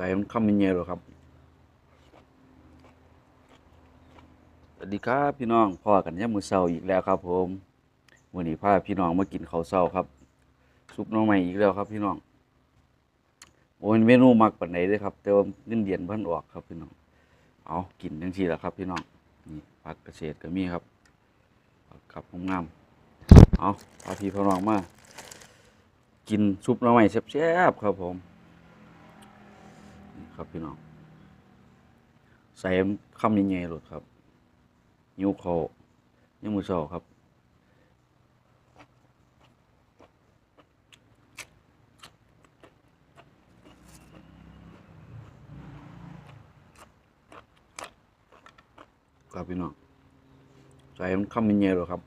ส่มันคำมันเยอะหรอครับ สวัสดีครับพี่น้องพ่อกันยามือเช้าอีกแล้วครับ ผมวันนี้พาพี่น้องมากินข้าวเช้าครับ ซุปน้องใหม่อีกแล้วครับ พี่น้องโอ้ยเมนูมักปานไหนเลยครับ แต่ว่าเงินเดือนพิ่นออกครับ พี่น้อง เอากินจังซี่แหละครับ พี่น้องนี่ผักเกษตรก็มีครับกกับงามเอาพาพี่พน้องมา กินซุปน้ำใหม่แซ่บๆครับผม ครับพี่น้องใส่คำใหญ่ๆหลดครับนิ้วคอนิ้วมือซอครับครับพี่น้องใส่คำใหญ่ๆหลดครับ